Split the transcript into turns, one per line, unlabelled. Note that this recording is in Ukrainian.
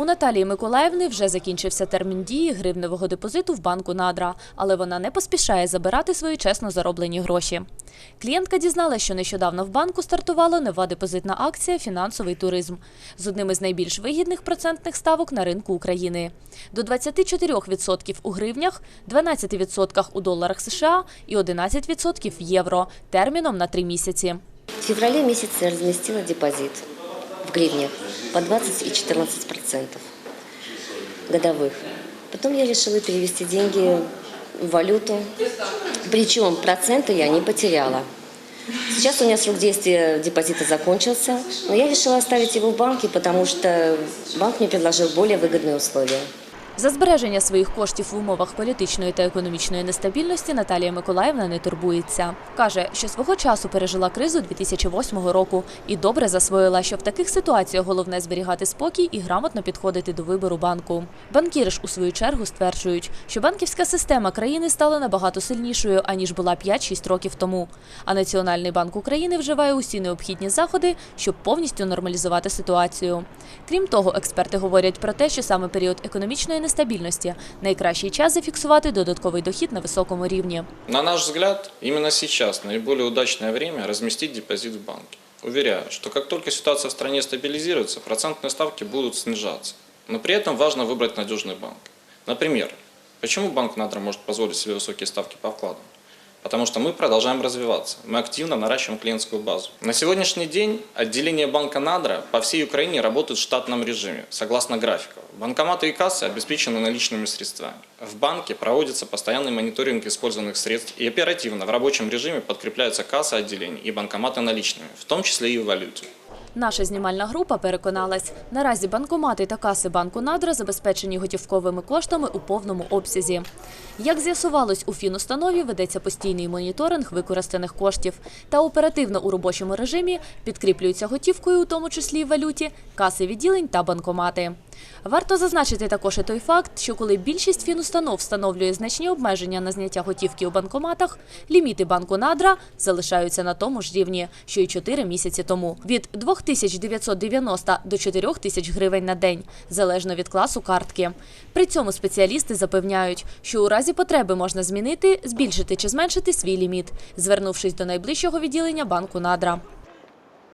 У Наталії Миколаївни вже закінчився термін дії гривневого депозиту в банку Надра, але вона не поспішає забирати свої чесно зароблені гроші. Клієнтка дізналася, що нещодавно в банку стартувала нова депозитна акція Фінансовий туризм з одним із найбільш вигідних процентних ставок на ринку України. До 24% у гривнях, 12% у доларах США і 11% в євро терміном на три місяці.
В феврале месяце разместила депозит в гривнях по 20 и 14 процентов годовых. Потом я решила перевести деньги в валюту, причем проценты я не потеряла. Сейчас у меня срок действия депозита закончился, но я решила оставить его в банке, потому что банк мне предложил более выгодные условия.
За збереження своїх коштів в умовах політичної та економічної нестабільності Наталія Миколаївна не турбується. Каже, що свого часу пережила кризу 2008 року і добре засвоїла, що в таких ситуаціях головне зберігати спокій і грамотно підходити до вибору банку. Банкіри ж у свою чергу стверджують, що банківська система країни стала набагато сильнішою аніж була 5-6 років тому. А Національний банк України вживає усі необхідні заходи, щоб повністю нормалізувати ситуацію. Крім того, експерти говорять про те, що саме період економічної нестабільності найкращий час зафіксувати додатковий дохід на високому рівні.
На наш взгляд, именно сейчас наиболее удачное время разместить депозит в банке. Уверяю, что как только ситуация в стране стабилизируется, процентные ставки будут снижаться. Но при этом важно выбрать надежный банк. Например, почему банк Надра может позволить себе высокие ставки по вкладам? Потому что мы продолжаем развиваться, мы активно наращиваем клиентскую базу. На сегодняшний день отделения банка Надра по всей Украине работают в штатном режиме, согласно графику. Банкоматы и кассы обеспечены наличными средствами. В банке проводится постоянный мониторинг использованных средств и оперативно в рабочем режиме подкрепляются кассы отделений и банкоматы наличными, в том числе и в валюте.
Наша знімальна група переконалась, наразі банкомати та каси банку Надра забезпечені готівковими коштами у повному обсязі. Як з'ясувалось, у фінустанові ведеться постійний моніторинг використаних коштів та оперативно у робочому режимі підкріплюються готівкою, у тому числі валюті, каси відділень та банкомати. Варто зазначити також і той факт, що коли більшість фінустанов встановлює значні обмеження на зняття готівки у банкоматах, ліміти банку Надра залишаються на тому ж рівні, що й 4 місяці тому – від 2990 до 4000 гривень на день, залежно від класу картки. При цьому спеціалісти запевняють, що у разі потреби можна змінити, збільшити чи зменшити свій ліміт, звернувшись до найближчого відділення банку Надра.